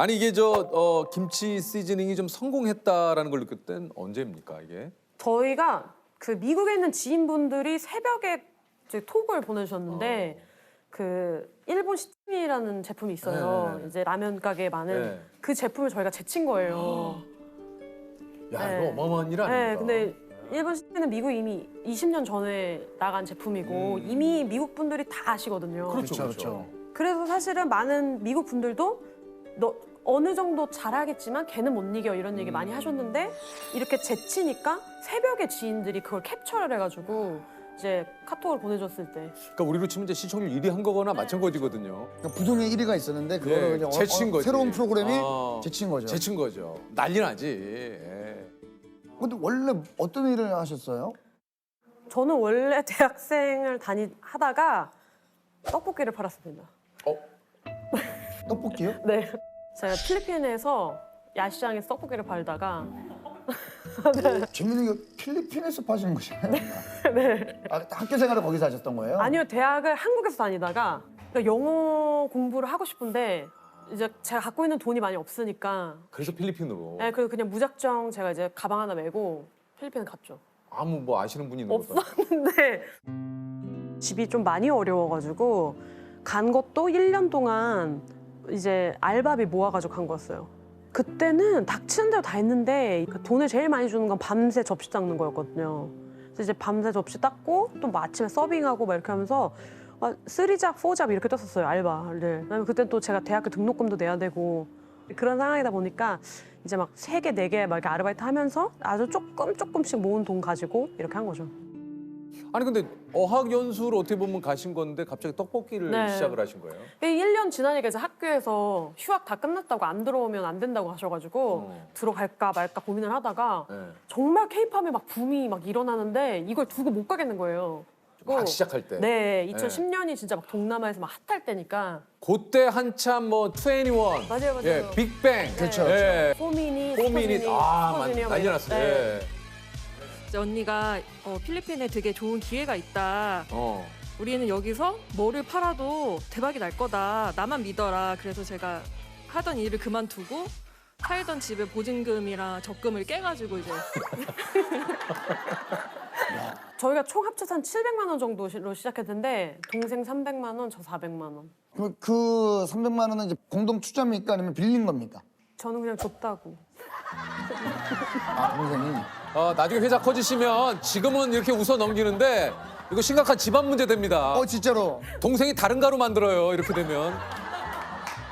아니 이게 저 어, 김치 시즈닝이 좀 성공했다라는 걸 느꼈을 땐 언제입니까 이게? 저희가 그 미국에 있는 지인분들이 새벽에 이제 톡을 보내주셨는데 그 일본 시즈닝이라는 제품이 있어요. 네. 이제 라면 가게에 많은 네. 그 제품을 저희가 제친 거예요. 야 네. 이거 어마어마한 일 아닙니까? 네, 근데 일본 시즈닝은 미국 이미 20년 전에 나간 제품이고 음. 이미 미국 분들이 다 아시거든요. 그렇죠, 그렇죠, 그렇죠. 그렇죠. 그래서 사실은 많은 미국 분들도 너 어느 정도 잘하겠지만 걔는 못 이겨 이런 얘기 음. 많이 하셨는데 이렇게 제치니까 새벽에 지인들이 그걸 캡처를 해가지고 이제 카톡을 보내줬을 때 그러니까 우리로 치면 이제 시청률 1위 한 거거나 마찬가지거든요. 그러니까 부동의 1위가 있었는데 그거를 예, 그냥 어- 제친 어, 거지. 새로운 프로그램이 어. 제친 거죠. 제친 거죠. 난리 나지. 예. 근데 원래 어떤 일을 하셨어요? 저는 원래 대학생을 다니 하다가 떡볶이를 팔았습니다. 어? 떡볶이요? 네, 제가 필리핀에서 야시장에서 떡볶이를 팔다가 재밌는 게 필리핀에서 파시는 거잖아요. 네. 아, 학교 생활을 거기서 하셨던 거예요? 아니요 대학을 한국에서 다니다가 그러니까 영어 공부를 하고 싶은데 이제 제가 갖고 있는 돈이 많이 없으니까 그래서 필리핀으로 네, 그래서 그냥 무작정 제가 이제 가방 하나 메고 필리핀 갔죠. 아무 뭐 아시는 분이 있는. 없었는데 집이 좀 많이 어려워가지고 간 것도 1년 동안 이제 알바비 모아가지고 간 거였어요. 그때는 닥치는 대로 다 했는데 그 돈을 제일 많이 주는 건 밤새 접시 닦는 거였거든요. 그래서 이제 밤새 접시 닦고 또 뭐 아침에 서빙하고 막 이렇게 하면서 막 쓰리잡, 포잡 이렇게 떴었어요 알바를. 왜냐면 그때 또 제가 대학교 등록금도 내야 되고 그런 상황이다 보니까 이제 막 세 개, 네 개 막 이렇게 아르바이트 하면서 아주 조금 조금씩 모은 돈 가지고 이렇게 한 거죠. 아니 근데 어학 연수를 어떻게 보면 가신 건데 갑자기 떡볶이를 네. 시작을 하신 거예요. 1년 지나니까 이제 학교에서 휴학 다 끝났다고 안 들어오면 안 된다고 하셔가지고 어. 들어갈까 말까 고민을 하다가 네. 정말 케이팝에 막 붐이 막 일어나는데 이걸 두고 못 가겠는 거예요. 막 시작할 때. 네, 2010년이 진짜 막 동남아에서 막 핫할 때니까 그때 한참 뭐 21, 맞아요, 맞아요. 예, 빅뱅, 그렇죠, 예, 포미닛, 포미닛, 아, 만- 슈퍼주니어 난리 막 났어요. 네. 예. 이제 언니가 어, 필리핀에 되게 좋은 기회가 있다. 어. 우리는 여기서 뭐를 팔아도 대박이 날 거다. 나만 믿어라. 그래서 제가 하던 일을 그만두고 살던 집에 보증금이랑 적금을 깨가지고 이제 저희가 총 합쳐서 한 700만 원 정도로 시작했는데 동생 300만 원, 저 400만 원. 그, 그 300만 원은 이제 공동 투자입니까 아니면 빌린 겁니까? 저는 그냥 줬다고. 아 동생이. 어, 나중에 회사 커지시면 지금은 이렇게 웃어 넘기는데 이거 심각한 집안 문제 됩니다. 어 진짜로. 동생이 다른 가루 만들어요. 이렇게 되면.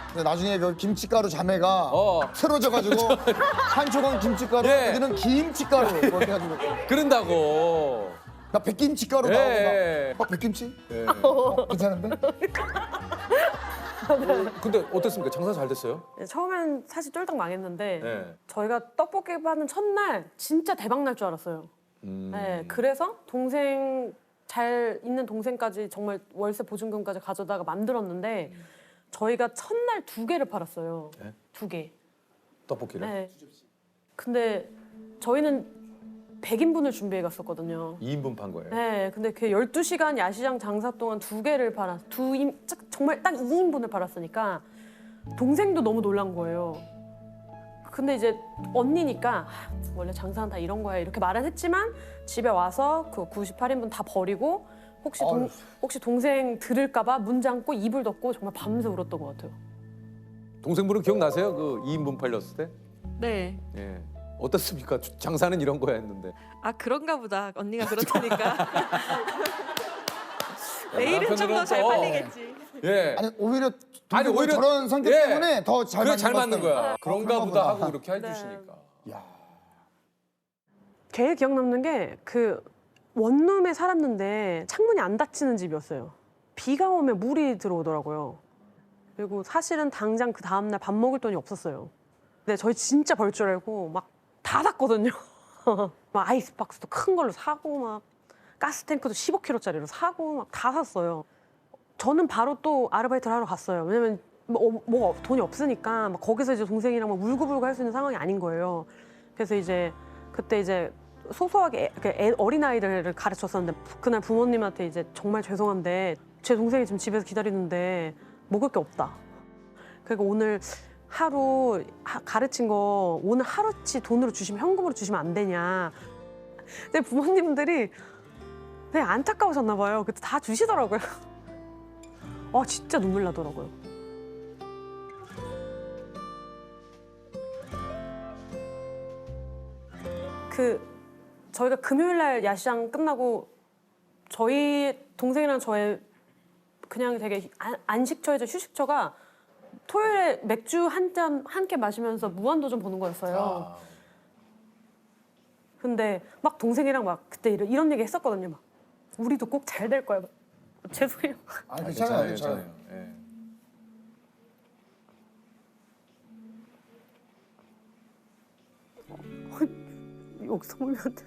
근데 나중에 그 김치가루 자매가 어. 틀어져가지고 한쪽은 김치가루, 예. 여기는 김치가루 뭐 이렇게 해가지고 그런다고. 나 백김치가루 예. 나오고 막 어, 백김치? 예. 어, 괜찮은데? 근데 어땠습니까? 장사 잘 됐어요? 네, 처음엔 사실 쫄딱 망했는데 네. 저희가 떡볶이 파는 첫날 진짜 대박 날 줄 알았어요. 음. 네, 그래서 동생 잘 있는 동생까지 정말 월세 보증금까지 가져다가 만들었는데 저희가 첫날 두 개를 팔았어요. 네? 두 개. 떡볶이를. 네. 근데 저희는 100인분을 준비해 갔었거든요. 2인분 판 거예요. 네, 근데 그 12시간 야시장 장사 동안 두 개를 팔았, 두 인, 짝- 정말 딱 2인분을 팔았으니까 동생도 너무 놀란 거예요. 근데 이제 언니니까 아, 원래 장사는 다 이런 거야 이렇게 말은 했지만 집에 와서 그 98인분 다 버리고 혹시 동, 아유. 혹시 동생 들을까봐 문 잠고 이불 덮고 정말 밤새 울었던 것 같아요. 동생분은 기억나세요? 그 2인분 팔렸을 때? 네. 예. 어떻습니까? 주- 장사는 이런 거야 했는데. 아 그런가 보다. 언니가 그렇다니까. 내일은 좀 더 잘 팔리겠지. 예. 아니 오히려 아니, 오히려- 저런 성격 예. 때문에 더 잘 그래 맞는 잘 것 맞는 같아요. 거야. 아, 그런가 그런가 보다 보다. 하고 이렇게 네. 해주시니까. 야. 제일 기억 남는 게 그 원룸에 살았는데 창문이 안 닫히는 집이었어요. 비가 오면 물이 들어오더라고요. 그리고 사실은 당장 그 다음날 밥 먹을 돈이 없었어요. 근데 저희 진짜 벌 줄 알고 막 다 샀거든요. 막 아이스박스도 큰 걸로 사고 막 가스탱크도 15kg짜리로 사고 막 다 샀어요. 저는 바로 또 아르바이트를 하러 갔어요. 왜냐면 뭐, 어, 뭐 돈이 없으니까 막 거기서 이제 동생이랑 막 울고불고 할 수 있는 상황이 아닌 거예요. 그래서 이제 그때 이제 소소하게 애- 그 애- 어린아이들을 가르쳤었는데 그날 부모님한테 이제 정말 죄송한데 제 동생이 지금 집에서 기다리는데 먹을 게 없다. 그리고 오늘 하루 하- 가르친 거 오늘 하루치 돈으로 주시면 현금으로 주시면 안 되냐. 근데 부모님들이 되게 안타까우셨나 봐요. 그때 다 주시더라고요. 아 진짜 눈물 나더라고요. 그 저희가 금요일 날 야시장 끝나고 저희 동생이랑 저의 그냥 되게 안, 안식처이자 휴식처가 토요일에 맥주 한잔 함께 마시면서 무한도전 보는 거였어요. 아, 근데 막 동생이랑 막 그때 이런, 이런 얘기 했었거든요. 막 우리도 꼭 잘 될 거야. 막. 죄송해요. 아, 아, 괜찮아요, 괜찮아요. 예. 욕설하면 안 돼.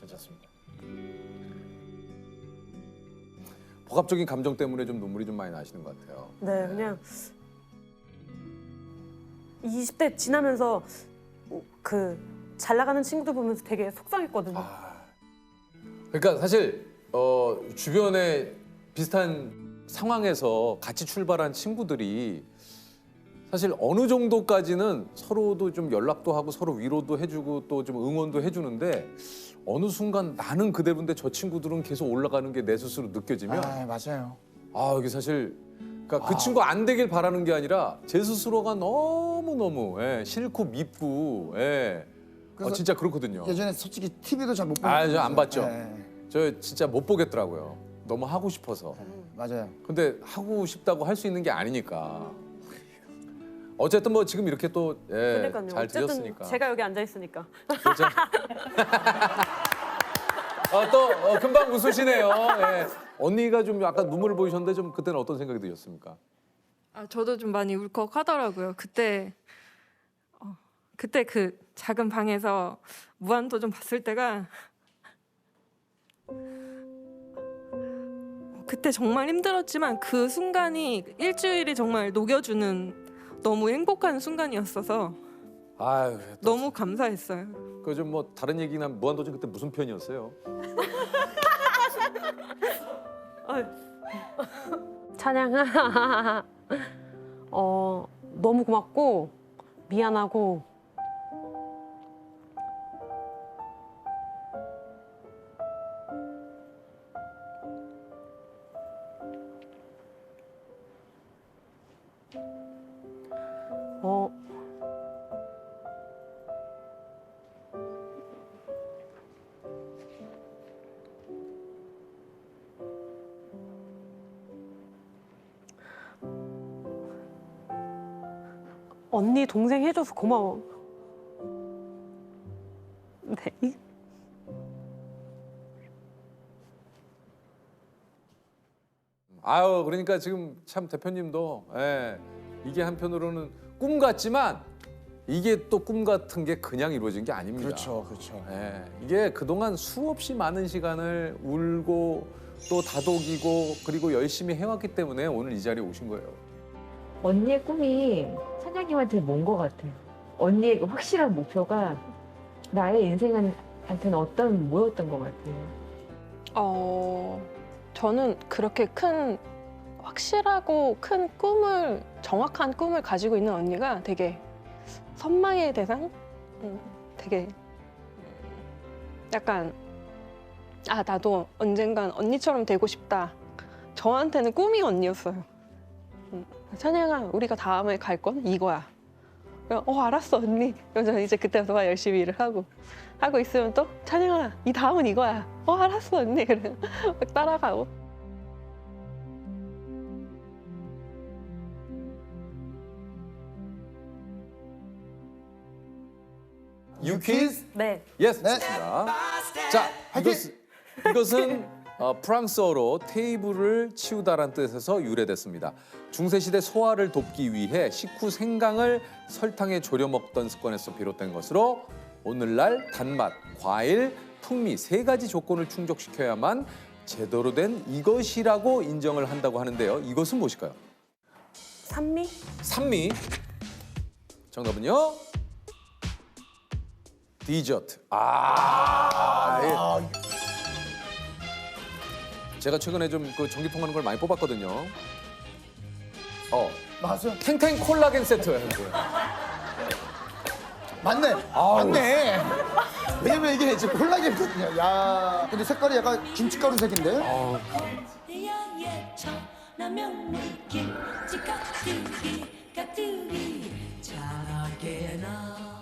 괜찮습니다. 복합적인 감정 때문에 좀 눈물이 좀 많이 나시는 것 같아요. 네, 그냥 20대 지나면서 그 잘 나가는 친구들 보면서 되게 속상했거든요. 그러니까 사실 어, 주변에 비슷한 상황에서 같이 출발한 친구들이 사실 어느 정도까지는 서로도 좀 연락도 하고 서로 위로도 해주고 또 좀 응원도 해주는데 어느 순간 나는 그대로인데 저 친구들은 계속 올라가는 게 내 스스로 느껴지면 아, 맞아요. 아 여기 사실 그러니까 그 친구 안 되길 바라는 게 아니라 제 스스로가 너무 너무 예, 싫고 밉고 예. 어, 그래서 진짜 그렇거든요. 예전에 솔직히 TV도 잘 못 보고. 아, 저안 봤죠. 네, 저 진짜 못 보겠더라고요. 너무 하고 싶어서. 맞아요. 근데 하고 싶다고 할 수 있는 게 아니니까. 어쨌든 뭐 지금 이렇게 또 예, 그러니까요. 잘 어쨌든 들렸으니까. 제가 여기 앉아 있으니까. 그렇죠? 어, 또 어, 금방 웃으시네요. 예. 언니가 좀 약간 눈물을 보이셨는데 좀 그때는 어떤 생각이 드셨습니까? 아, 저도 좀 많이 울컥하더라고요. 그때 어, 그때 그 작은 방에서 무한도전 봤을 때가 그때 정말 힘들었지만 그 순간이 일주일이 정말 녹여주는 너무 행복한 순간이었어서 아유, 너무 감사했어요. 그좀 뭐 다른 얘기나 무한도전 그때 무슨 편이었어요? 찬양아, 어 너무 고맙고 미안하고 언니 동생 해줘서 고마워. 네. 아유 그러니까 지금 참 대표님도 예, 이게 한편으로는 꿈 같지만 이게 또 꿈 같은 게 그냥 이루어진 게 아닙니다. 그렇죠, 그렇죠. 예, 이게 그동안 수없이 많은 시간을 울고 또 다독이고 그리고 열심히 해왔기 때문에 오늘 이 자리에 오신 거예요. 언니의 꿈이 찬양님한테 뭔 것 같아요. 언니의 그 확실한 목표가 나의 인생한테는 어떤 뭐였던 것 같아요. 어, 저는 그렇게 큰 확실하고 큰 꿈을 정확한 꿈을 가지고 있는 언니가 되게 선망의 대상, 음, 되게 음, 약간 아 나도 언젠간 언니처럼 되고 싶다. 저한테는 꿈이 언니였어요. 음, 찬양아, 우리가 다음에 갈 건 이거야. 어 알았어 언니. 그래서 저는 이제 그때부터 막 열심히 일을 하고 하고 있으면 또 찬영아 이 다음은 이거야 어 알았어 언니 그래 막 따라가고 유키즈 네. 예스 네. 자 이것, 이것은 어, 프랑스어로 테이블을 치우다란 뜻에서 유래됐습니다. 중세시대 소화를 돕기 위해 식후 생강을 설탕에 졸여 먹던 습관에서 비롯된 것으로 오늘날 단맛, 과일, 풍미 세 가지 조건을 충족시켜야만 제대로 된 이것이라고 인정을 한다고 하는데요. 이것은 무엇일까요? 산미? 산미. 정답은요? 디저트. 아, 예. 제가 최근에 좀 그 전기 통 하는 걸 많이 뽑았거든요. 어, 맞아. 탱탱 콜라겐 세트예요. 맞네. 맞네. 왜냐면 이게 지금 콜라겐이거든요. 야. 근데 색깔이 약간 김치가루 색인데? 나면 느낌 찌깍두기 까두기 잘하게 나